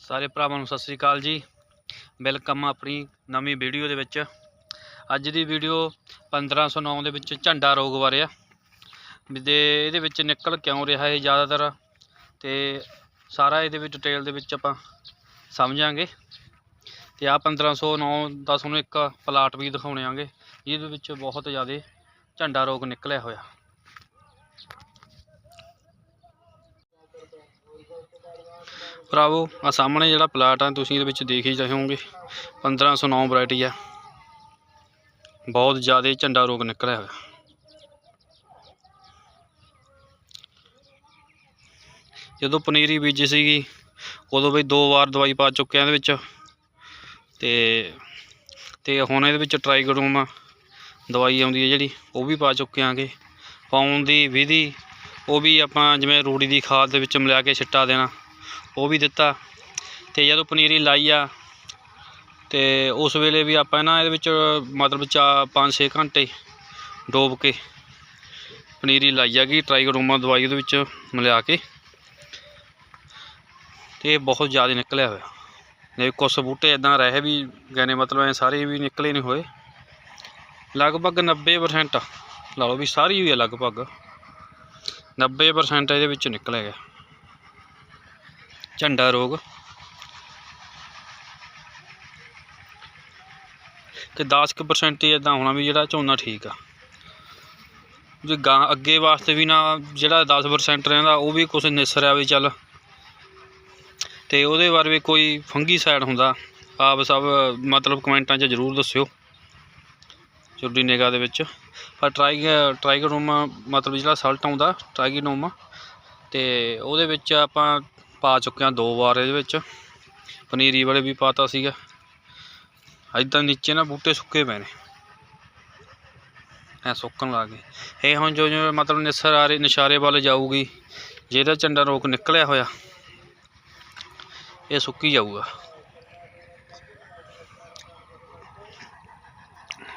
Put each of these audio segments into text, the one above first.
ਸਾਰੇ ਭਰਾਵਾਂ ਨੂੰ ਸਤਿ ਸ੍ਰੀ ਅਕਾਲ ਜੀ। ਵੈਲਕਮ ਆਪਣੀ ਨਵੀਂ ਵੀਡੀਓ ਦੇ ਵਿੱਚ। ਅੱਜ ਦੀ ਵੀਡੀਓ 1509 ਦੇ ਵਿੱਚ ਝੰਡਾ ਰੋਗ ਬਾਰੇ ਆ। ਦੇ ਇਹਦੇ ਵਿੱਚ ਨਿਕਲ ਕਿਉਂ ਰਿਹਾ ਹੈ ਜ਼ਿਆਦਾਤਰ ਤੇ ਸਾਰਾ ਇਹਦੇ ਵਿੱਚ ਡਿਟੇਲ ਦੇ ਵਿੱਚ ਆਪਾਂ ਸਮਝਾਂਗੇ। ਤੇ ਆ 1509 ਦਾ ਤੁਹਾਨੂੰ ਇੱਕ ਪਲਾਟ ਵੀ ਦਿਖਾਉਣਾਂਗੇ ਜਿਹਦੇ ਵਿੱਚ ਬਹੁਤ ਜ਼ਿਆਦਾ ਝੰਡਾ ਰੋਗ ਨਿਕਲਿਆ ਹੋਇਆ। ਭਰਾਵੋ ਆ ਸਾਹਮਣੇ ਜਿਹੜਾ ਪਲਾਟ ਆ, ਤੁਸੀਂ ਇਹਦੇ ਵਿੱਚ ਦੇਖ ਹੀ ਰਹੇ ਹੋਵੋਗੇ। 1509 ਵੈਰਾਈਟੀ ਆ। ਬਹੁਤ ਜ਼ਿਆਦਾ ਝੰਡਾ ਰੋਗ ਨਿਕਲਿਆ ਹੋਇਆ। ਜਦੋਂ ਪਨੀਰੀ ਬੀਜੀ ਸੀਗੀ, ਉਦੋਂ ਵੀ ਦੋ ਵਾਰ ਦਵਾਈ ਪਾ ਚੁੱਕਿਆ ਇਹਦੇ ਵਿੱਚ। ਤੇ ਤੇ ਹੁਣ ਇਹਦੇ ਵਿੱਚ ਟਰਾਈਗੋਡੋਮਾ ਦਵਾਈ ਆਉਂਦੀ ਹੈ ਜਿਹੜੀ, ਉਹ ਵੀ ਪਾ ਚੁੱਕੇ ਆਂਗੇ। ਪਾਉਣ ਦੀ ਵਿਧੀ ਉਹ ਵੀ ਆਪਾਂ ਜਿਵੇਂ ਰੂੜੀ ਦੀ ਖਾਦ ਦੇ ਵਿੱਚ ਮਿਲਾ ਕੇ ਛਿੱਟਾ ਦੇਣਾ, ਉਹ ਵੀ ਦਿੱਤਾ। ਤੇ ਜਦੋਂ ਪਨੀਰੀ ਲਾਈ ਆ, ਤੇ ਉਸ ਵੇਲੇ ਵੀ ਆਪਾਂ ਨਾ ਇਹਦੇ ਵਿੱਚ ਮਤਲਬ ਚਾ 5-6 ਘੰਟੇ ਡੋਬ ਕੇ ਪਨੀਰੀ ਲਾਈ ਆ ਕਿ ਟਰਾਈਗੋਡੋਮਾ ਦਵਾਈ ਉਹਦੇ ਵਿੱਚ ਮਿਲਾ ਕੇ। ਤੇ ਬਹੁਤ ਜ਼ਿਆਦਾ ਨਿਕਲਿਆ ਹੋਇਆ। ਨੇ ਕੁਛ ਬੂਟੇ ਇਦਾਂ ਰਹੇ ਵੀ ਗਏ ਨੇ ਮਤਲਬ ਐ ਸਾਰੇ ਵੀ ਨਿਕਲੇ ਨਹੀਂ ਹੋਏ। ਲਗਭਗ 90% ਲਾ ਲਓ ਵੀ ਸਾਰੀ ਹੋਈ ਆ ਲਗਭਗ। 90% ਇਹਦੇ ਵਿੱਚ ਨਿਕਲਿਆ ਗਿਆ। ਝੰਡਾ ਰੋਗ। ਤੇ 10% ਹੀ ਇਦਾਂ ਹੋਣਾ ਵੀ ਜਿਹੜਾ ਝੋਨਾ ਠੀਕ ਆ। ਜੇ ਗਾਂ ਅੱਗੇ ਵਾਸਤੇ ਵੀ ਨਾ ਜਿਹੜਾ 10% ਰਹਿੰਦਾ, ਉਹ ਵੀ ਕੁਝ ਨਿਸਰਿਆ ਵੀ ਚੱਲ। ਤੇ ਉਹਦੇ ਬਾਰੇ ਵੀ ਕੋਈ ਫੰਗੀ ਸਾਈਡ ਹੁੰਦਾ, ਆਪ ਸਭ ਮਤਲਬ ਕਮੈਂਟਾਂ 'ਚ ਜ਼ਰੂਰ ਦੱਸਿਓ। ਛੋਟੀ ਨਿਗਾਹ ਦੇ ਵਿੱਚ। ਪਰ ਟਰਾਈ ਟਰਾਈਗੋਨੋਮਾ ਮਤਲਬ ਜਿਹੜਾ ਸਲਟ ਆਉਂਦਾ ਟਰਾਈਗੋਨੋਮਾ ਤੇ ਉਹਦੇ ਵਿੱਚ ਆਪਾਂ ਪਾ ਚੁੱਕੇ ਹਾਂ ਦੋ ਵਾਰ ਇਹਦੇ ਵਿੱਚ। ਪਨੀਰੀ ਵਾਲੇ ਵੀ ਪਾਤਾ ਸੀਗਾ। ਇੱਦਾਂ ਨੀਚੇ ਨਾ ਬੂਟੇ ਸੁੱਕੇ ਪਏ ਨੇ। ਐ ਸੁੱਕਣ ਲੱਗ ਗਏ। ਇਹ ਹੁਣ ਜੋ ਜੋ ਮਤਲਬ ਨਿਸਰ ਆ ਰਹੀ, ਨਿਸ਼ਾਰੇ ਵੱਲ ਜਾਊਗੀ, ਜਿਹਦਾ ਝੰਡਾ ਰੋਕ ਨਿਕਲਿਆ ਹੋਇਆ, ਇਹ ਸੁੱਕੀ ਜਾਊਗਾ।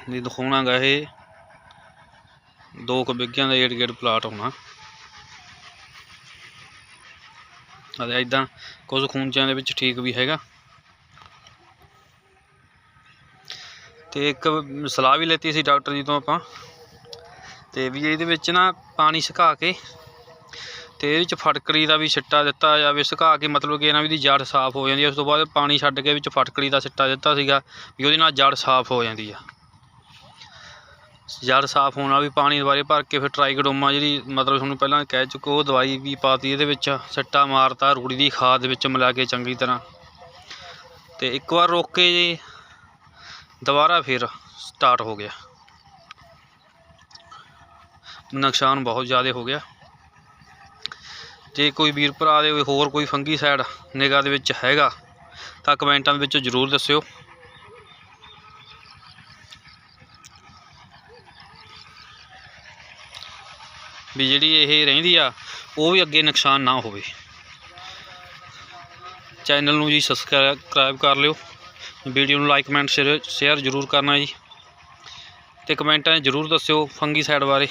ਇਹ ਦਿਖਾਉਣਾਗਾ ਇਹ। ਦੋ ਕੁ ਬਿੱਗਿਆਂ ਦਾ ਏਡ ਗੇਡ ਪਲਾਟ ਹੋਣਾ। ਅਤੇ ਇਦਾਂ ਕੁਝ ਖੂੰਜਿਆਂ ਦੇ ਵਿੱਚ ਠੀਕ ਵੀ ਹੈਗਾ। ਤੇ ਇੱਕ ਸਲਾਹ ਵੀ ਲੈਤੀ ਸੀ ਡਾਕਟਰ ਜੀ ਤੋਂ ਆਪਾਂ। ਤੇ ਵੀ ਇਹਦੇ ਵਿੱਚ ਨਾ ਪਾਣੀ ਸੁਕਾ ਕੇ ਤੇ ਇਹਦੇ ਵਿੱਚ ਫਟਕੜੀ ਦਾ ਵੀ ਛਿੱਟਾ ਦਿੱਤਾ ਜਾਵੇ। ਸੁਕਾ ਕੇ ਮਤਲਬ ਕਿ ਇਹਨਾਂ ਵੀ ਦੀ ਜੜ ਸਾਫ਼ ਹੋ ਜਾਂਦੀ ਹੈ। ਉਸ ਤੋਂ ਬਾਅਦ ਪਾਣੀ ਛੱਡ ਕੇ ਵਿੱਚ ਫਟਕੜੀ ਦਾ ਛਿੱਟਾ ਦਿੱਤਾ ਸੀਗਾ ਵੀ ਉਹਦੇ ਨਾਲ ਜੜ ਸਾਫ਼ ਹੋ ਜਾਂਦੀ ਆ। ਜੜ ਸਾਫ਼ ਹੋਣਾ ਵੀ ਪਾਣੀ ਦੁਬਾਰੇ ਭਰ ਕੇ ਫਿਰ ਟਰਾਈਕਡੋਮਾ ਜਿਹੜੀ ਮਤਲਬ ਤੁਹਾਨੂੰ ਪਹਿਲਾਂ ਕਹਿ ਚੁੱਕੇ ਉਹ ਦਵਾਈ ਵੀ ਪਾਤੀ ਇਹਦੇ ਵਿੱਚ ਛਿੱਟਾ ਮਾਰਤਾ, ਰੂੜੀ ਦੀ ਖਾਦ ਦੇ ਵਿੱਚ ਮਿਲਾ ਕੇ ਚੰਗੀ ਤਰ੍ਹਾਂ। ਤੇ ਇੱਕ ਵਾਰ ਰੋਕ ਕੇ ਜੀ, ਦੁਬਾਰਾ ਫਿਰ ਸਟਾਰਟ ਹੋ ਗਿਆ। ਨੁਕਸਾਨ ਬਹੁਤ ਜ਼ਿਆਦਾ ਹੋ ਗਿਆ। ਜੇ ਕੋਈ ਵੀਰ ਭਰਾ ਦੇ ਹੋਰ ਕੋਈ ਫੰਗੀ ਸਾਈਡ ਨਿਗਾਹ ਦੇ ਵਿੱਚ ਹੈਗਾ, ਤਾਂ ਕਮੈਂਟਾਂ ਦੇ ਵਿੱਚ ਜ਼ਰੂਰ ਦੱਸਿਓ। ਵੀ ਜਿਹੜੀ ਇਹ ਰਹਿੰਦੀ ਆ, ਉਹ ਵੀ ਅੱਗੇ ਨੁਕਸਾਨ ਨਾ ਹੋਵੇ। ਚੈਨਲ ਨੂੰ ਜੀ ਸਬਸਕ੍ਰਾਈਬ ਕਰ ਲਿਓ। ਵੀਡੀਓ ਨੂੰ ਲਾਈਕ ਕਮੈਂਟ ਸ਼ੇਅਰ ਜ਼ਰੂਰ ਕਰਨਾ ਜੀ। ਤੇ ਕਮੈਂਟਾਂ 'ਚ ਜ਼ਰੂਰ ਦੱਸਿਓ ਫੰਗੀ ਸਾਈਡ ਬਾਰੇ।